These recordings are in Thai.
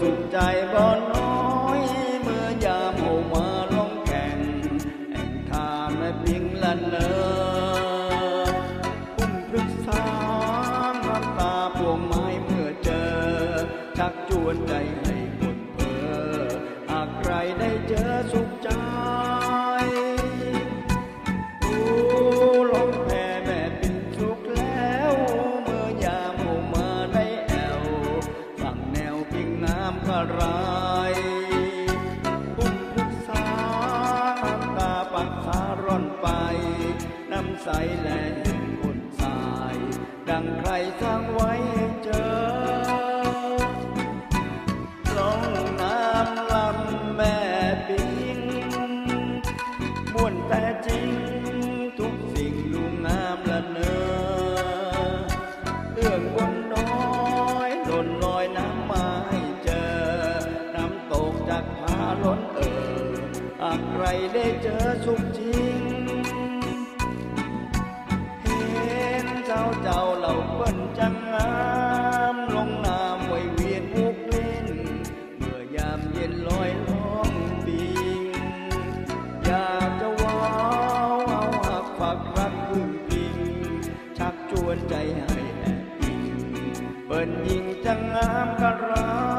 สุขใจบ่น้อยเมื่อยามโอมาลงแข่งแห่งทาแม่พิงละเนอพุ่มพฤกษาน้ำตาพวงไม้เมื่อเจอ ชักจวนใจให้คนเพอหากใครได้เจอสุขำพระรายบุญพุกษาตาปักษาร่อนไป น้ำใสแลเห็นคนสาย ดังใครสร้างไว หากใครได้เจอสุขจริง เห็นเจ้าเจ้าเหล่าเปิ้นจังงามลงน้ำไว้เวียนมุกเล่น เมื่อยามเย็นลอยล้องปิงอยากจะว้าวเอาหักฝากรักพึ่งพิง ชักชวนใจให้แอบอิงเปิ้นยิงจังงามกระรเ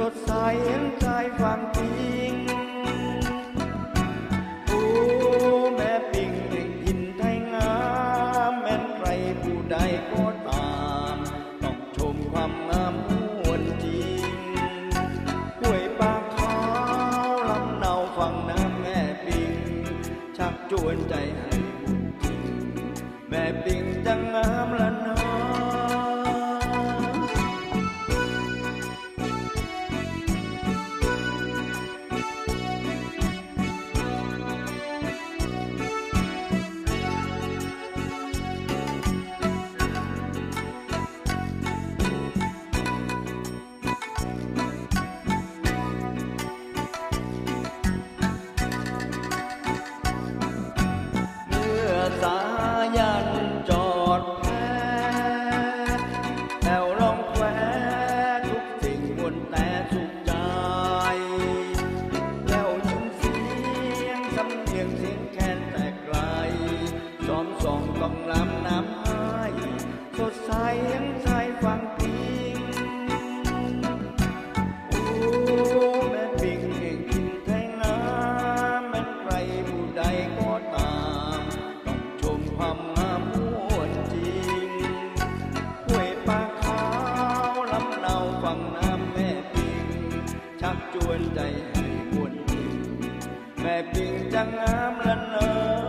สดใสเห็นใจฟังจริงโอ้แม่ปิงแห่งหินไทยงามแม้นใครผู้ใดก็ตาม ต้องชมความงามมวนจริงห้วยปากขาวลำเนาฟังน้ำแม่ปิงชักจวนใจห้บุ ชักชวนใจให้วนเวียนแม่ปิงจังงามละเนอ